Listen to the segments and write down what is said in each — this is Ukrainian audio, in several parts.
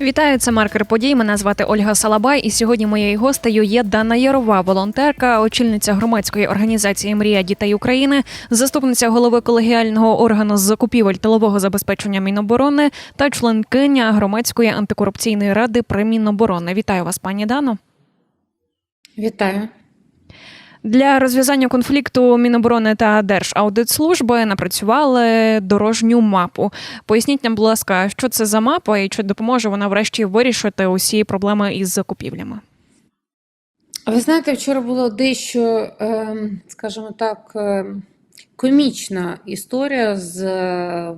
Вітаю, це маркер подій. Мене звати Ольга Салабай, і сьогодні моєю гостею є Дана Ярова, волонтерка, очільниця громадської організації Мрія дітей України, заступниця голови колегіального органу з закупівель тилового забезпечення Міноборони та членкиня громадської антикорупційної ради при Міноборони. Вітаю вас, пані Дано. Вітаю. Для розв'язання конфлікту Міноборони та Держаудитслужби напрацювали дорожню мапу. Поясніть нам, будь ласка, що це за мапа і чи допоможе вона врешті вирішити усі проблеми із закупівлями? Ви знаєте, вчора було дещо, ем, скажімо так, ем, комічна історія з, е,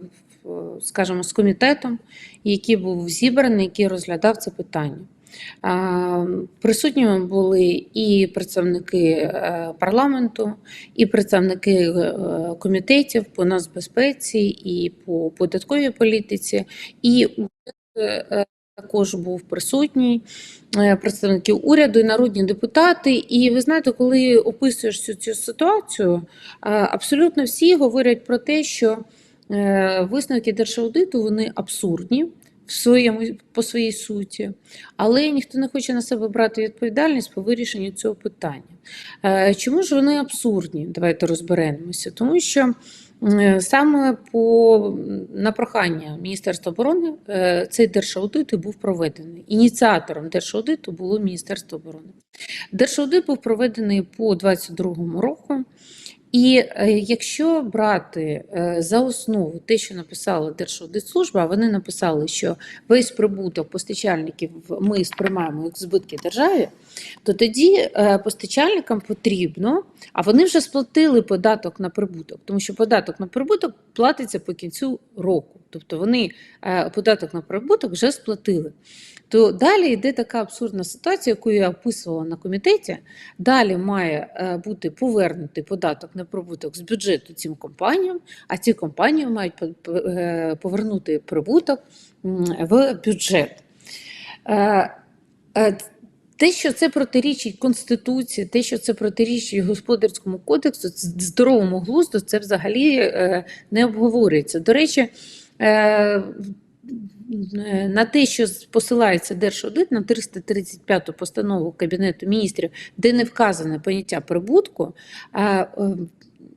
скажімо, з комітетом, який був зібраний, який розглядав це питання. Присутніми були і представники е, парламенту, і представники е, комітетів по нацбезпеці, і по податковій політиці, і е, також був присутній, представники уряду і народні депутати. І ви знаєте, коли описуєш цю, цю ситуацію, абсолютно всі говорять про те, що висновки держаудиту вони абсурдні своєму по своїй суті, але ніхто не хоче на себе брати відповідальність по вирішенню цього питання. Е, Чому ж вони абсурдні? Давайте розберемося. Тому що е, саме по на прохання Міністерства оборони е, цей держаудит і був проведений. Ініціатором держаудиту було Міністерство оборони. Держаудит був проведений по 22 року. І е, якщо брати е, за основу те, що написала Держаудитслужба, вони написали, що весь прибуток постачальників ми сприймаємо як збитки державі, то тоді е, постачальникам потрібно, а вони вже сплатили податок на прибуток, тому що податок на прибуток платиться по кінцю року. Тобто вони податок на прибуток вже сплатили. То далі йде така абсурдна ситуація, яку я описувала на комітеті. Далі має е, бути повернутий податок на прибуток з бюджету цим компаніям, а ці компанії мають е, повернути прибуток в бюджет. Е, те, що це протирічить Конституції, те, що це протирічить господарському кодексу, здоровому глузду, це взагалі не обговорюється. До речі, на те, що посилається Держаудит на 335 постанову Кабінету міністрів, де не вказане поняття прибутку, е, е,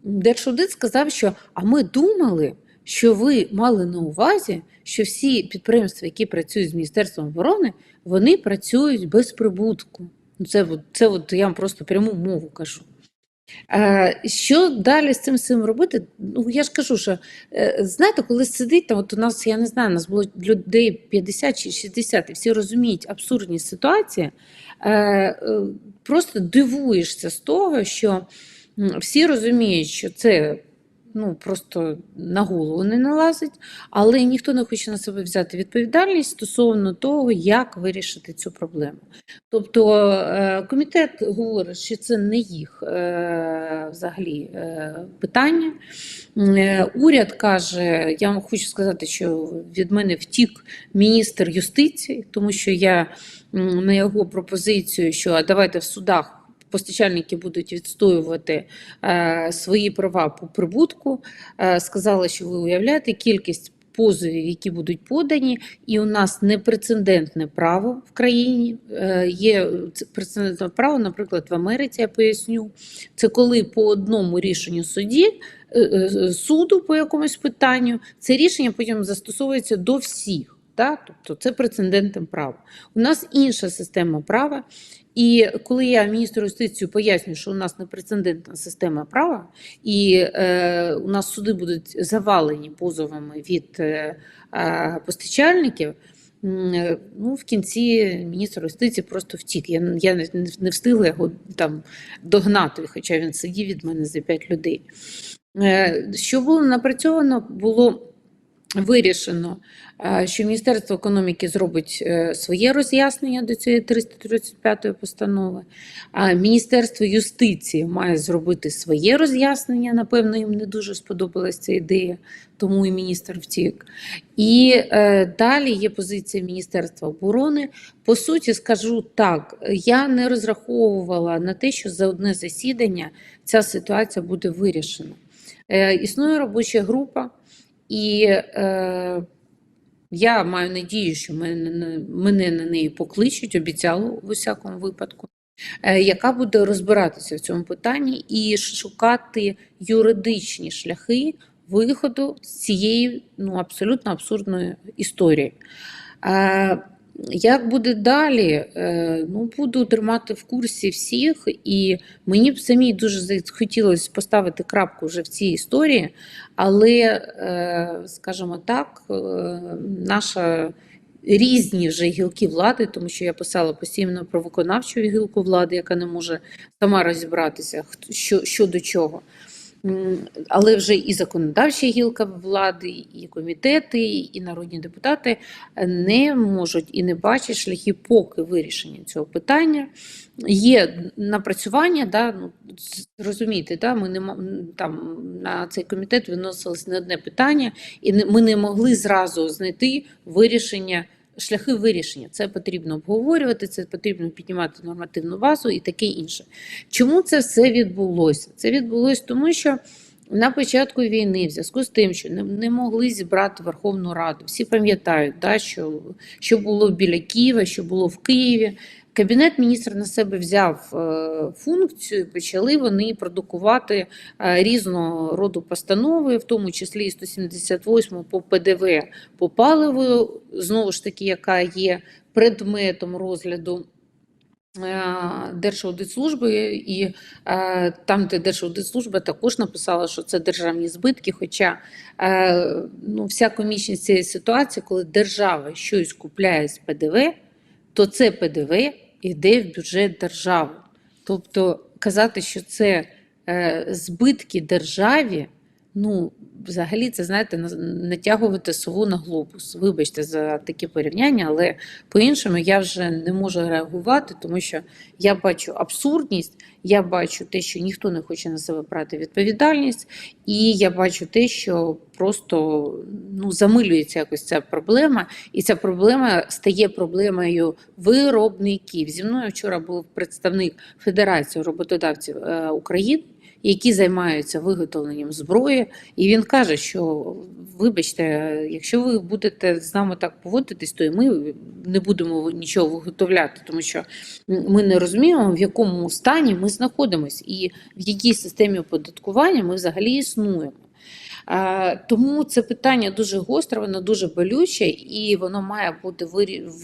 Держаудит сказав, що а ми думали, що ви мали на увазі, що всі підприємства, які працюють з Міністерством оборони, вони працюють без прибутку. Ну, Це, це от я вам просто пряму мову кажу. Що далі з цим всім робити? Ну, я ж кажу, що е, знаєте, коли сидить там, от у нас, я не знаю, у нас було людей 50 чи 60, і всі розуміють абсурдні ситуації, е, е, просто дивуєшся з того, що всі розуміють, що це ну, просто на голову не налазить, але ніхто не хоче на себе взяти відповідальність стосовно того, як вирішити цю проблему. Тобто е, комітет говорить, що це не їх е, взагалі е, питання. Уряд каже, я вам хочу сказати, що від мене втік міністр юстиції, тому що я на його пропозицію, що давайте в судах. Постачальники будуть відстоювати е, свої права по прибутку. Е, сказали, що ви уявляєте кількість позовів, які будуть подані, і у нас непрецедентне право в країні. Е, Є прецедентне право, наприклад, в Америці, я поясню. Це коли по одному рішенню судді, е, суду по якомусь питанню, це рішення потім застосовується до всіх. Да? Тобто це прецедентне право. У нас інша система права. І коли я міністру юстиції пояснюю, що у нас непрецедентна система права, і е, у нас суди будуть завалені позовами від е, е, постачальників. е, Ну, в кінці міністр юстиції просто втік. Я, я не, не встигла його там догнати, хоча він сидів від мене за п'ять людей. Е, Що було напрацьовано, було вирішено, е, що Міністерство економіки зробить е, своє роз'яснення до цієї 335 постанови, а Міністерство юстиції має зробити своє роз'яснення. Напевно, їм не дуже сподобалася ця ідея, тому і міністр втік. І е, далі є позиція Міністерства оборони. По суті, скажу так: я не розраховувала на те, що за одне засідання ця ситуація буде вирішена. Е, існує робоча група. І е, Я маю надію, що мене, мене на неї покличуть, обіцяло в усякому випадку, е, яка буде розбиратися в цьому питанні і шукати юридичні шляхи виходу з цієї ну, абсолютно абсурдної історії. Е, Як буде далі? Е, Ну, буду тримати в курсі всіх, і мені б самій дуже хотілося поставити крапку вже в цій історії, але, е, скажімо так, е, наша різні вже гілки влади, тому що я писала постійно про виконавчу гілку влади, яка не може сама розібратися, що, що до чого. Але вже і законодавча гілка влади, і комітети, і народні депутати не можуть і не бачать шляхи поки вирішення цього питання. Є напрацювання, да, ну, розумієте, да, ми не там на цей комітет виносилось не одне питання, і не, ми не могли зразу знайти вирішення. Шляхи вирішення це потрібно обговорювати, це потрібно піднімати нормативну базу і таке інше. Чому це все відбулося? Це відбулося тому, що на початку війни, в зв'язку з тим, що не, не могли зібрати Верховну Раду, всі пам'ятають, да, що, що було біля Києва, що було в Києві. Кабінет міністра на себе взяв е, функцію, почали вони продукувати е, різного роду постанови, в тому числі і 178 по ПДВ по паливу, знову ж таки, яка є предметом розгляду е, Держаудитслужби, і там, де Держаудитслужба також написала, що це державні збитки. Хоча ну, вся комічність цієї ситуації, коли держава щось купляє з ПДВ, то це ПДВ йде в бюджет держави. Тобто казати, що це е, збитки державі, ну, взагалі, це знаєте, на- натягувати сову на глобус. Вибачте за такі порівняння, але по-іншому я вже не можу реагувати, тому що я бачу абсурдність, я бачу те, що ніхто не хоче на себе брати відповідальність, і я бачу те, що просто ну, замилюється якось ця проблема, і ця проблема стає проблемою виробників. Зі мною вчора був представник Федерації роботодавців е, України. Які займаються виготовленням зброї, і він каже, що вибачте, якщо ви будете з нами так поводитись, то і ми не будемо нічого виготовляти, тому що ми не розуміємо, в якому стані ми знаходимося і в якій системі оподаткування ми взагалі існуємо. Тому це питання дуже гостре, воно дуже болюче, і воно має бути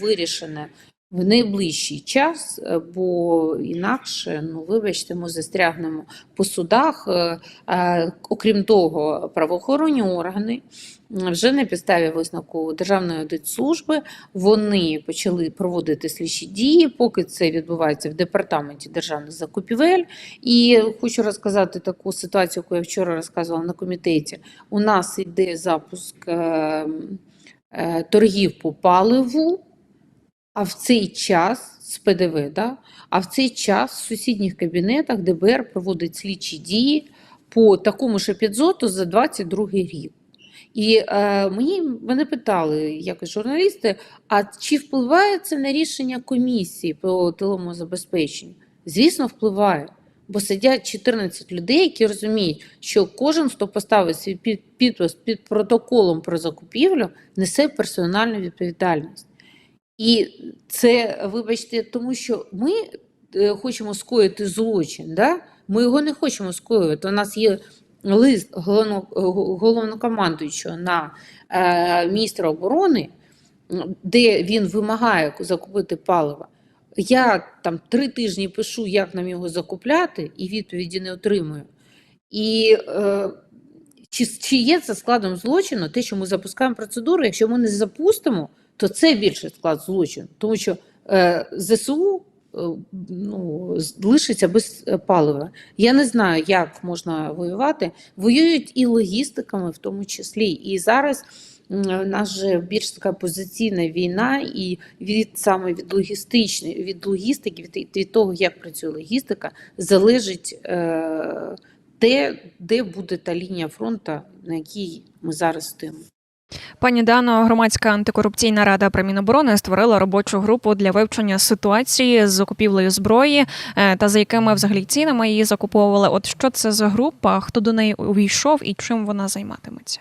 вирішене в найближчий час, е, бо інакше, ну вибачте, ми застрягнемо по судах. Е, е, Окрім того, правоохоронні органи вже на підставі висновку Державної аудитслужби вони почали проводити слідчі дії, поки це відбувається в департаменті державних закупівель. І хочу розказати таку ситуацію, яку я вчора розказувала на комітеті. У нас йде запуск е, е, торгів по паливу, а в цей час з ПДВ, да? а в цей час в сусідніх кабінетах ДБР проводить слідчі дії по такому ж епізоду за 22 рік. І е, мені мене питали якось журналісти: а чи впливає це на рішення комісії по тиловому забезпеченню? Звісно, впливає. Бо сидять 14 людей, які розуміють, що кожен, хто поставить свій підпис під протоколом про закупівлю, несе персональну відповідальність. І це, вибачте, тому що ми е, хочемо скоїти злочин, да? ми його не хочемо скоювати. У нас є лист головнокомандуючого на е, міністра оборони, де він вимагає закупити паливо. Я там три тижні пишу, як нам його закупляти, і відповіді не отримую. І е, чи, чи є це складом злочину, те, що ми запускаємо процедуру, якщо ми не запустимо, то це більше склад злочину, тому що е, ЗСУ е, ну, лишиться без е, палива. Я не знаю, як можна воювати. Воюють і логістиками, в тому числі. І зараз у нас же більш така позиційна війна, і від саме від логістичної, від логістики, від, від того, як працює логістика, залежить. Е, те, де буде та лінія фронту, на якій ми зараз стоїмо. Пані Дано, громадська антикорупційна рада при Міноборони створила робочу групу для вивчення ситуації з закупівлею зброї е, та за якими взагалі цінами її закуповували. От що це за група, хто до неї увійшов і чим вона займатиметься?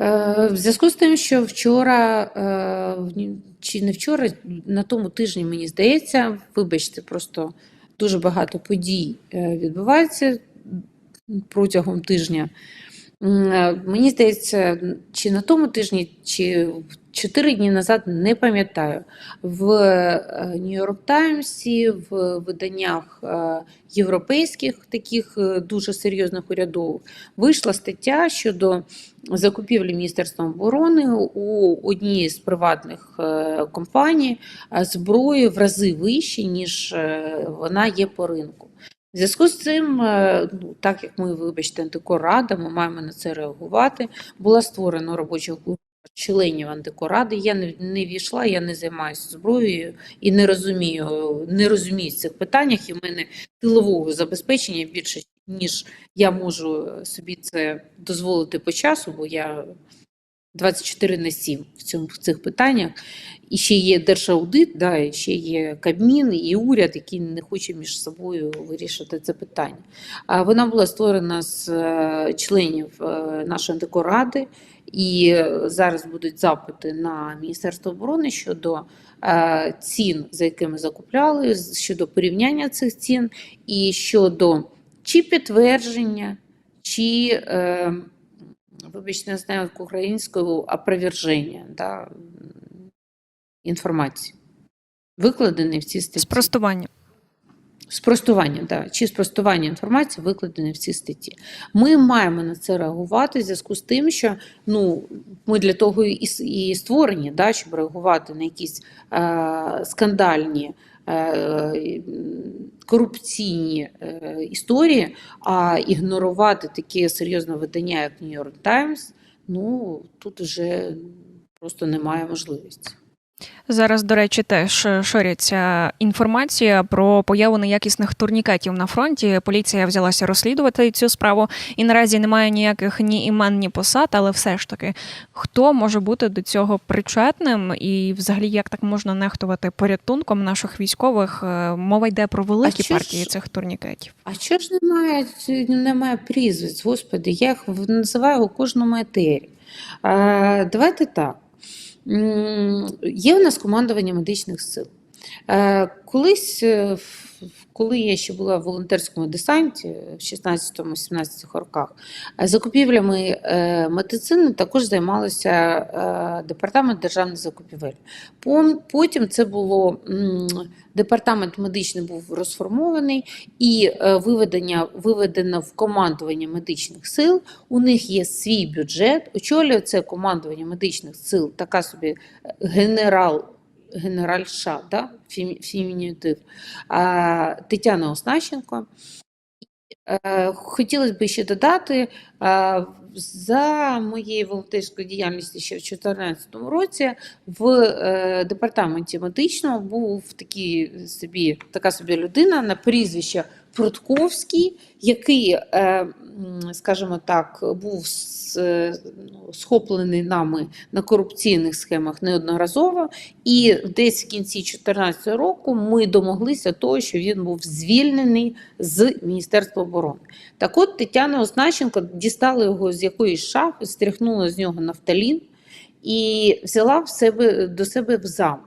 Е, В зв'язку з тим, що вчора, е, чи не вчора, на тому тижні, мені здається, вибачте, просто дуже багато подій відбувається протягом тижня. Е, Мені здається, чи на тому тижні, чи чотири дні назад, не пам'ятаю, в е, Нью-Йорк Таймсі, в виданнях е, європейських, таких е, дуже серйозних урядових, вийшла стаття щодо закупівлі Міністерством оборони у одній з приватних е, компаній е, зброї в рази вищі, ніж е, вона є по ринку. В зв'язку з цим, е, ну, так як ми, вибачте, антикорада, ми маємо на це реагувати. Була створена робоча група членів антикоради. Я не, не війшла, я не займаюся зброєю і не розумію, не розумію цих питаннях. І в мене тилового забезпечення більше, ніж я можу собі це дозволити по часу, бо я 24 на 7 в, цьому, в цих питаннях. І ще є Держаудит, да, і ще є Кабмін і уряд, який не хоче між собою вирішити це питання. А вона була створена з е, членів е, нашої антикоради, і зараз будуть запити на Міністерство оборони щодо е, цін, за якими закупляли, щодо порівняння цих цін, і щодо чи підтвердження, чи, вибачте, не знаю, як українською опроверження да, інформації, викладений в цій статті. Спростування. Спростування, да, чи спростування інформації викладені в цій статті. Ми маємо на це реагувати в зв'язку з тим, що ну, ми для того і, і створені, да, щоб реагувати на якісь е, скандальні. Е, Корупційні е, історії, а ігнорувати таке серйозне видання, як New York Times, ну тут вже просто немає можливості. Зараз, до речі, теж шириться інформація про появу неякісних турнікетів на фронті. Поліція взялася розслідувати цю справу, і наразі немає ніяких ні імен, ні посад, але все ж таки, хто може бути до цього причетним, і взагалі як так можна нехтувати порятунком наших військових? Е, Мова йде про великі ж- партії цих турнікетів. А що ж немає, немає прізвиць, господи, я їх називаю у кожному етері. Е, давайте так. Є у нас командування медичних сил. Е, Колись, е, коли я ще була в волонтерському десанті в 16-17 роках, е, закупівлями е, медицини також займалося е, департамент державних закупівель. Потім це було департамент медичний був розформований і виведення, виведено в командування медичних сил. У них є свій бюджет. Очолює це командування медичних сил, така собі генерал. Генеральша, да? фемі- фемінітив, Тетяна Оснащенко. Е, Хотілося б ще додати, е, за моєю волонтерською діяльністю ще в 2014 році в е, департаменті медичного був такий собі, така собі людина на прізвище Прудковський, який, е, скажімо так, був е, ну, схоплений нами на корупційних схемах неодноразово. І десь в кінці 2014 року ми домоглися того, що він був звільнений з Міністерства оборони. Так от Тетяна Оснащенко дістала його з якоїсь шафи, стряхнула з нього нафталін і взяла в себе, до себе в зам.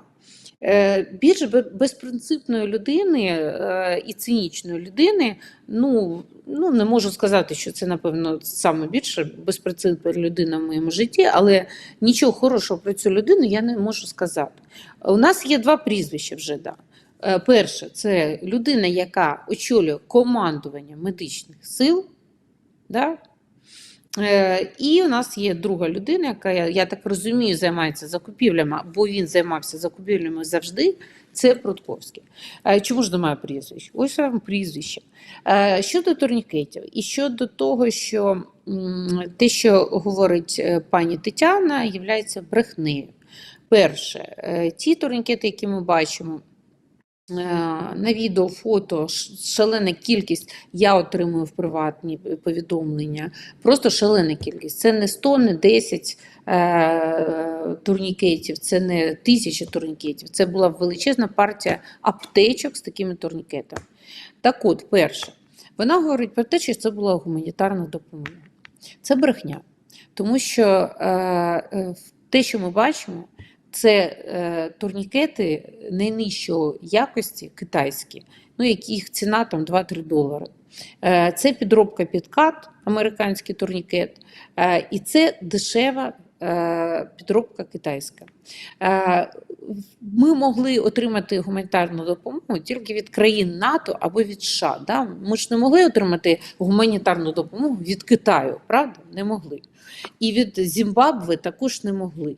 Е, Більш безпринципної людини е, і цинічної людини, ну, ну не можу сказати, що це, напевно, саме більше безпринципна людина в моєму житті, але нічого хорошого про цю людину я не можу сказати. У нас є два прізвища вже. Да. Е, Перше, це людина, яка очолює командування медичних сил. Да? Е, І у нас є друга людина, яка, я, так розумію, займається закупівлями, бо він займався закупівлями завжди. Це Прудковський. Е, Чому ж немає прізвищ? Ось вам прізвище. Е, Щодо турнікетів і щодо того, що те, що говорить пані Тетяна, є брехнею. Перше, ті турнікети, які ми бачимо, на відео, фото, шалена кількість, я отримую в приватні повідомлення. Просто шалена кількість. Це не 100, не 10 е, турнікетів, це не тисячі турнікетів. Це була величезна партія аптечок з такими турнікетами. Так от, перше, вона говорить про те, що це була гуманітарна допомога. Це брехня. Тому що е, е, те, що ми бачимо, це е, турнікети найнижчої якості китайські, ну, яких ціна там 2-3 долари. Е, Це підробка під кат, американський турнікет, е, і це дешева підробка китайська. Ми могли отримати гуманітарну допомогу тільки від країн НАТО або від США. Да? Ми ж не могли отримати гуманітарну допомогу від Китаю, правда? Не могли. І від Зімбабве також не могли.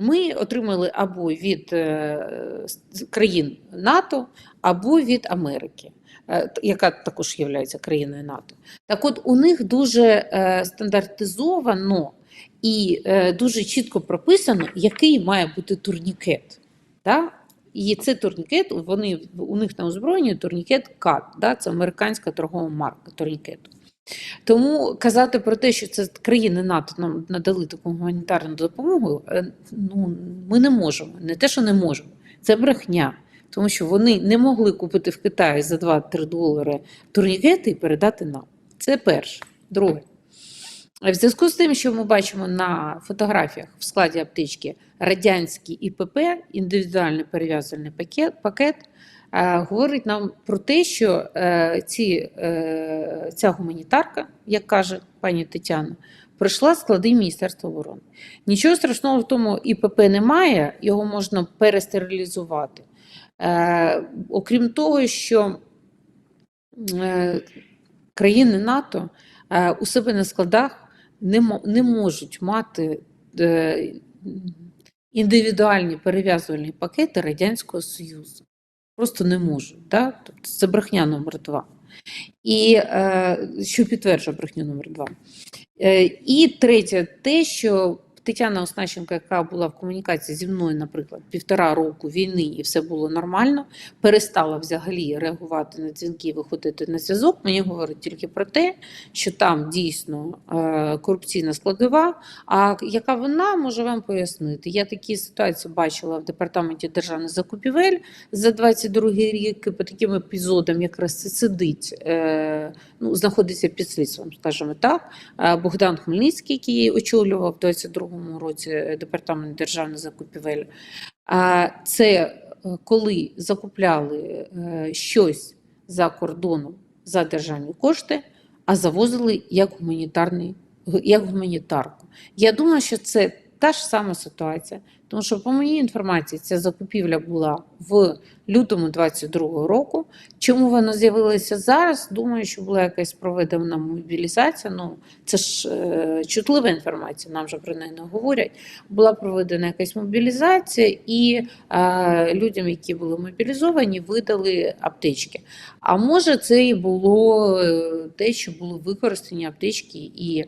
Ми отримали або від е, країн НАТО, або від Америки, е, яка також є країною НАТО. Так от у них дуже е, стандартизовано і дуже чітко прописано, який має бути турнікет. Да? І це турнікет, вони, у них на озброєнні турнікет КАТ, да? це американська торгова марка турнікету. Тому казати про те, що це країни НАТО нам надали таку гуманітарну допомогу, е, ну, ми не можемо. Не те, що не можемо, це брехня. Тому що вони не могли купити в Китаї за 2-3 долари турнікети і передати нам. Це перше. Друге. В зв'язку з тим, що ми бачимо на фотографіях в складі аптечки радянський ІПП, індивідуальний перев'язальний пакет, пакет говорить нам про те, що е, ці, е, ця гуманітарка, як каже пані Тетяна, прийшла склади Міністерства оборони. Нічого страшного в тому ІПП немає, його можна перестерилізувати. Е, окрім того, що е, країни НАТО е, у себе на складах не, можуть мати е, індивідуальні перев'язувальні пакети Радянського Союзу. Просто не можуть. Да? Тобто це брехня номер два. І е, що підтверджує брехню номер два. Е, і третє, те, що Тетяна Оснащенко, яка була в комунікації зі мною, наприклад, півтора року війни, і все було нормально, перестала взагалі реагувати на дзвінки, виходити на зв'язок. Мені говорить тільки про те, що там дійсно е, корупційна складова. А яка вона може вам пояснити? Я такі ситуації бачила в департаменті державних закупівель за 22-й рік по таким епізодам, якраз це сидить, е, ну знаходиться під слідством, скажімо так. Е, Богдан Хмельницький, який очолював 22-му 2022 році е, департамент державних закупівель. А це е, коли закупляли е, щось за кордоном за державні кошти, а завозили як гуманітарний як гуманітарку. Я думаю, що це та ж сама ситуація, тому що, по моїй інформації, ця закупівля була в лютому 22-го року. Чому вона з'явилася зараз? Думаю, що була якась проведена мобілізація. Ну, це ж е, чутлива інформація, нам же про неї не говорять. Була проведена якась мобілізація, і е, людям, які були мобілізовані, видали аптечки. А може, це і було е, те, що були використані аптечки і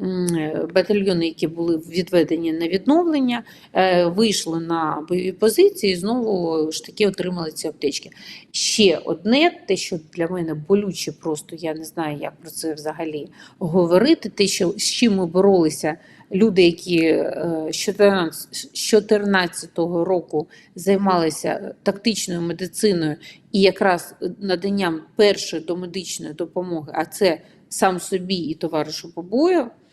е, батальйони, які були відведені на відновлення, е, вийшли на бойові позиції знову ж таки отримали ці аптечки. Ще одне, те, що для мене болюче, просто я не знаю, як про це взагалі говорити. Те, що з чим ми боролися, люди, які е, з 14 з 14 року займалися тактичною медициною і якраз наданням першої домедичної допомоги, а це сам собі і товаришу по бою. Е,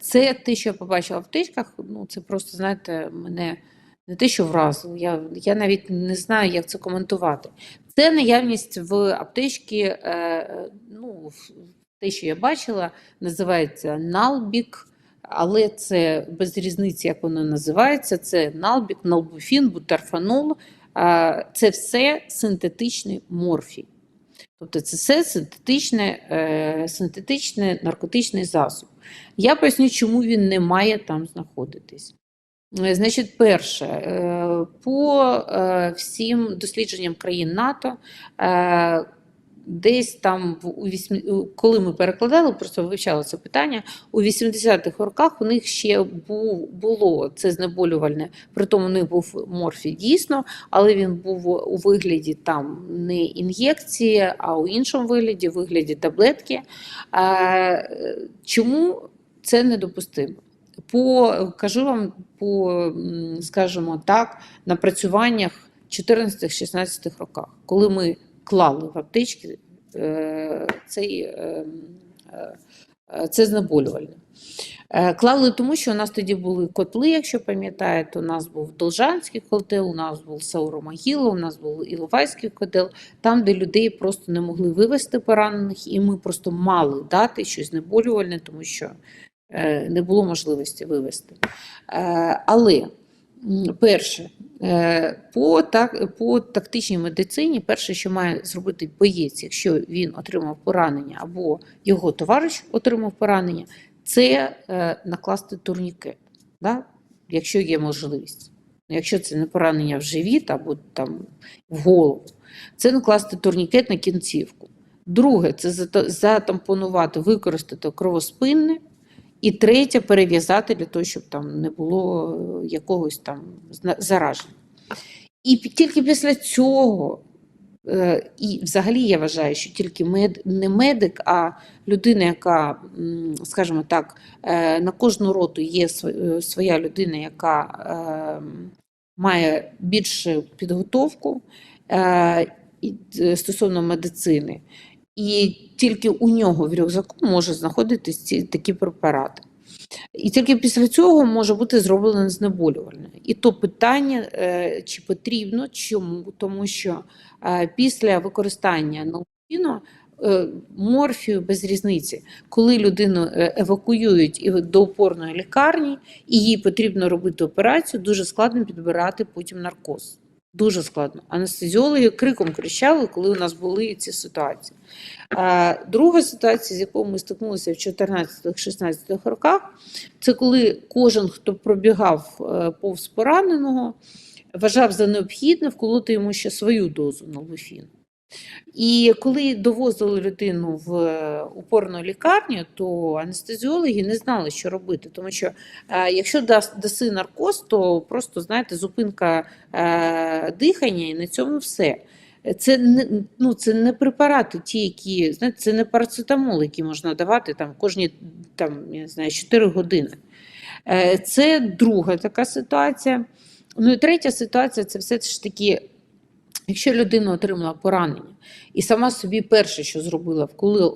Це те, що я побачила в аптечках. Ну, це просто, знаєте, мене не те, що вразило. Я, я навіть не знаю, як це коментувати. Це наявність в аптечці, е, ну, те, що я бачила, називається налбік, але це без різниці, як воно називається. Це налбік, налбуфін, бутерфанол. Е, Це все синтетичний морфій. Тобто це все синтетичне, е, синтетичний наркотичний засоб. Я поясню, чому він не має там знаходитись. Е, Значить, перше, е, по е, всім дослідженням країн НАТО, десь там, у коли ми перекладали, просто вивчали це питання, у 80-х роках у них ще був, було це знеболювальне, притому у них був морфій дійсно, але він був у вигляді там не ін'єкції, а у іншому вигляді, в вигляді таблетки. Е, Чому це недопустимо? По, кажу вам по, скажімо так, напрацюваннях 14-16 роках, коли ми клали в аптечки е, цей е, е, Це знеболювальне. Клали тому, що у нас тоді були котли, якщо пам'ятаєте, у нас був Должанський котел, у нас був Сауромогила, у нас був Іловайський котел, там, де людей просто не могли вивезти поранених, і ми просто мали дати щось знеболювальне, тому що не було можливості вивезти. Але перше, по, так, по тактичній медицині, перше, що має зробити боєць, якщо він отримав поранення або його товариш отримав поранення, це е, накласти турнікет, да? якщо є можливість. Якщо це не поранення в живіт або там в голову, це накласти турнікет на кінцівку. Друге, це затампонувати, використати кровоспинне. І третє перев'язати для того, щоб там не було е, якогось там зараження. І тільки після цього, е, і взагалі я вважаю, що тільки мед, не медик, а людина, яка, скажімо так, е, на кожну роту є св- своя людина, яка е, має більшу підготовку стосовно медицини. І тільки у нього в рюкзаку може знаходитись ці такі препарати. І тільки після цього може бути зроблено знеболювальне. І то питання, е, чи потрібно, чому? Тому що е, після використання налфіну, е, морфію без різниці, коли людину евакуюють до опорної лікарні, і їй потрібно робити операцію, дуже складно підбирати потім наркоз. Дуже складно. Анестезіологи криком кричали, коли у нас були ці ситуації. Друга ситуація, з якою ми стикнулися в 14-16 роках, це коли кожен, хто пробігав е, повз пораненого, вважав за необхідне вколоти йому ще свою дозу налофіну. І коли довозили людину в е, упорну лікарню, то анестезіологи не знали, що робити. Тому що е, якщо даси наркоз, то просто знаєте, зупинка е, дихання, і на цьому все. Це не, ну, це не препарати, ті, які знаєте, це не парацетамол, які можна давати там кожні там, я не знаю, 4 години. Це друга така ситуація. Ну і третя ситуація це все ж таки, якщо людина отримала поранення і сама собі перше, що зробила,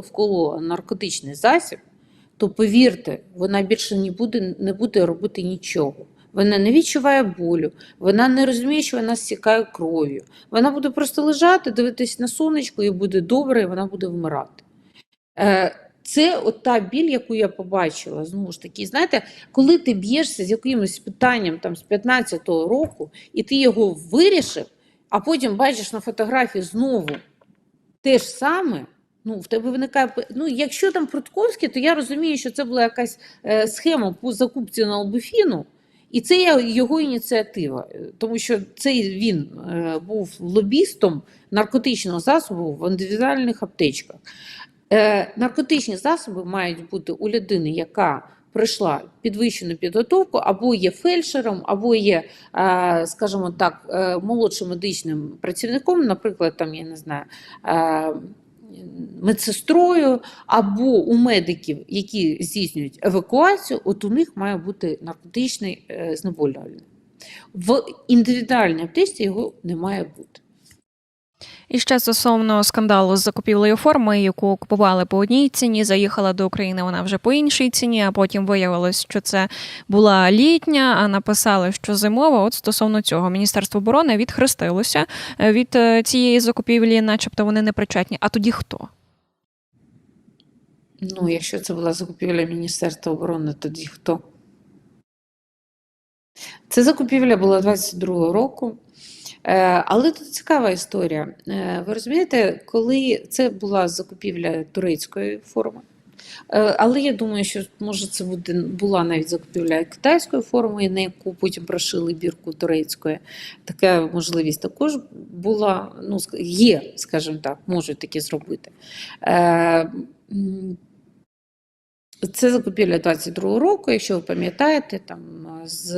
вколола, наркотичний засіб, то повірте, вона більше не буде, не буде робити нічого. Вона не відчуває болю, вона не розуміє, що вона стікає кров'ю. Вона буде просто лежати, дивитись на сонечко, і буде добре, і вона буде вмирати. Е, Це от та біль, яку я побачила. Знову ж таки, знаєте, коли ти б'єшся з якимось питанням там, з 15-го року, і ти його вирішив, а потім бачиш на фотографії знову те ж саме. Ну, в тебе виникає ну, якщо там Прудковський, то я розумію, що це була якась е, схема по закупці на Албуфіну, і це його ініціатива, е, тому що цей він е, був лобістом наркотичного засобу в індивідуальних аптечках. Наркотичні засоби мають бути у людини, яка пройшла підвищену підготовку, або є фельдшером, або є, е, скажімо так, е, молодшим медичним працівником, наприклад, там, я не знаю, е, медсестрою, або у медиків, які здійснюють евакуацію, от у них має бути наркотичний знеболювальний. В індивідуальній аптечці його не має бути. І ще стосовно скандалу з закупівлею форми, яку купували по одній ціні, заїхала до України вона вже по іншій ціні, а потім виявилось, що це була літня, а написали, що зимова. От стосовно цього Міністерство оборони відхрестилося е, від е, цієї закупівлі, начебто вони не причетні. А тоді хто? Ну, якщо це була закупівля Міністерства оборони, тоді хто? Це закупівля була 22-го року. Е, Але тут цікава історія. Е, Ви розумієте, коли це була закупівля турецької форми, е, але я думаю, що може це буде, була навіть закупівля китайської форми, на яку потім прошили бірку турецької. Така можливість також була, ну, є, скажімо так, можуть таке зробити. Це закупівля 22-го року, якщо ви пам'ятаєте, там з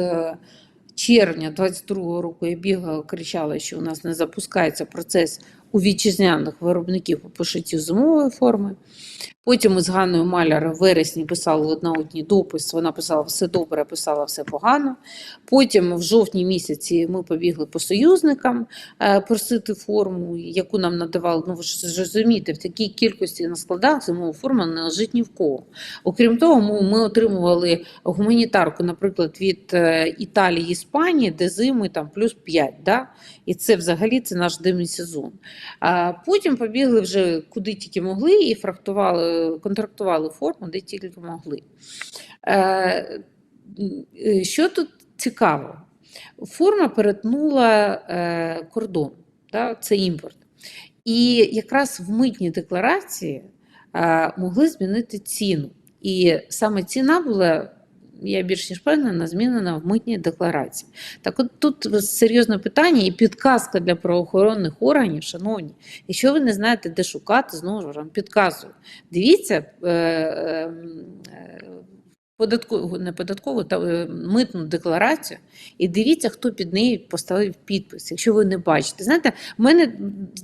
червня 22-го року я бігала, кричала, що у нас не запускається процес у вітчизняних виробників по пошиттю зимової форми. Потім ми з Ганною Маляр в вересні писали одна одній допис. Вона писала все добре, писала все погано. Потім в жовтні місяці ми побігли по союзникам е, просити форму, яку нам надавали. Ну ви ж розумієте, в такій кількості на складах зимова форма не лежить ні в кого. Окрім того, ми, ми отримували гуманітарку, наприклад, від е, Італії, Іспанії, де зими там плюс 5. Да? І це взагалі це наш димний сезон. А потім побігли вже куди тільки могли і фрактували, контрактували форму, де тільки могли. Е, е, Що тут цікаво? Форма перетнула е, кордон, це імпорт. І якраз в митній декларації могли змінити ціну. І саме ціна була, я більш ніж впевнена, змінена в митній декларації. Так от тут серйозне питання і підказка для правоохоронних органів, шановні. Якщо ви не знаєте, де шукати, знову ж вам підказую. Дивіться. Е, е, е, Податкову, не податкову, та митну декларацію, і дивіться, хто під нею поставив підпис, якщо ви не бачите. Знаєте, в мене,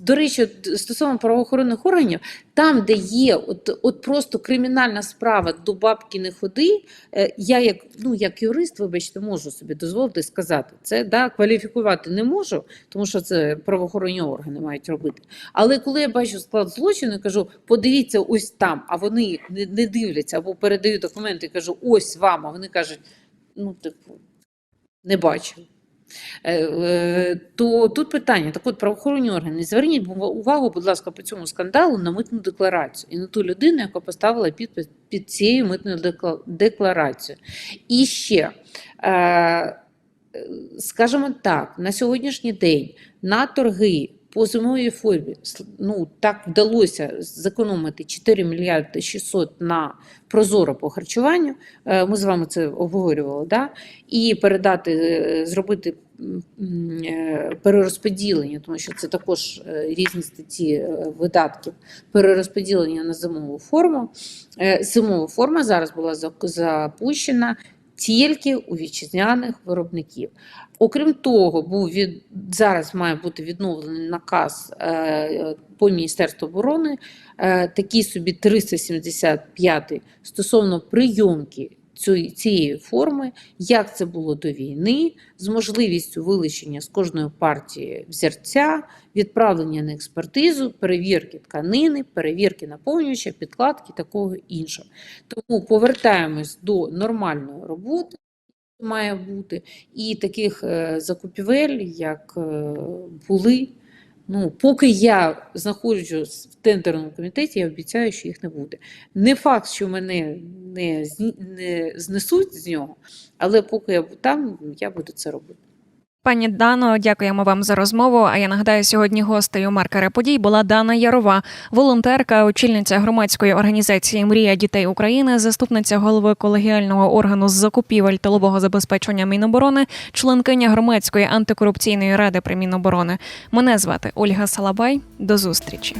до речі, стосовно правоохоронних органів, там, де є от, от просто кримінальна справа до бабки не ходи, е, я як, ну, як юрист, вибачте, можу собі дозволити сказати. Це да, кваліфікувати не можу, тому що це правоохоронні органи мають робити. Але коли я бачу склад злочину, і кажу, подивіться ось там, а вони не, не дивляться або передають документи і кажу, ось вам, а вони кажуть, ну, типу, не бачив. Е, е, То тут питання: так от правоохоронні органи, зверніть увагу, будь ласка, по цьому скандалу на митну декларацію і на ту людину, яка поставила підпис під цією митною декла- декларацією. І ще, е, скажімо так, на сьогоднішній день на торги по зимовій формі ну, так вдалося зекономити 4 мільярди 600 на прозоро по харчуванню. Е, Ми з вами це обговорювали, да? і передати, е, зробити е, перерозподілення, тому що це також різні статті видатків, перерозподілення на зимову форму. Зимова форма зараз була запущена тільки у вітчизняних виробників. Окрім того, був від зараз має бути відновлений наказ е, по Міністерству оборони, е, такий собі 375 стосовно прийомки цієї- форми, як це було до війни, з можливістю вилучення з кожної партії взірця, відправлення на експертизу, перевірки тканини, перевірки наповнювача, підкладки такого іншого. Тому повертаємось до нормальної роботи. Має бути і таких е, закупівель, як е, були. Ну, поки я знаходжусь в тендерному комітеті, я обіцяю, що їх не буде. Не факт, що мене не, не знесуть з нього, але поки я там, я буду це робити. Пані Дано, дякуємо вам за розмову. А я нагадаю, сьогодні гостею маркера подій була Дана Ярова, волонтерка, очільниця громадської організації Мрія дітей України, заступниця голови колегіального органу з закупівель тилового забезпечення Міноборони, членкиня громадської антикорупційної ради при Міноборони. Мене звати Ольга Салабай. До зустрічі.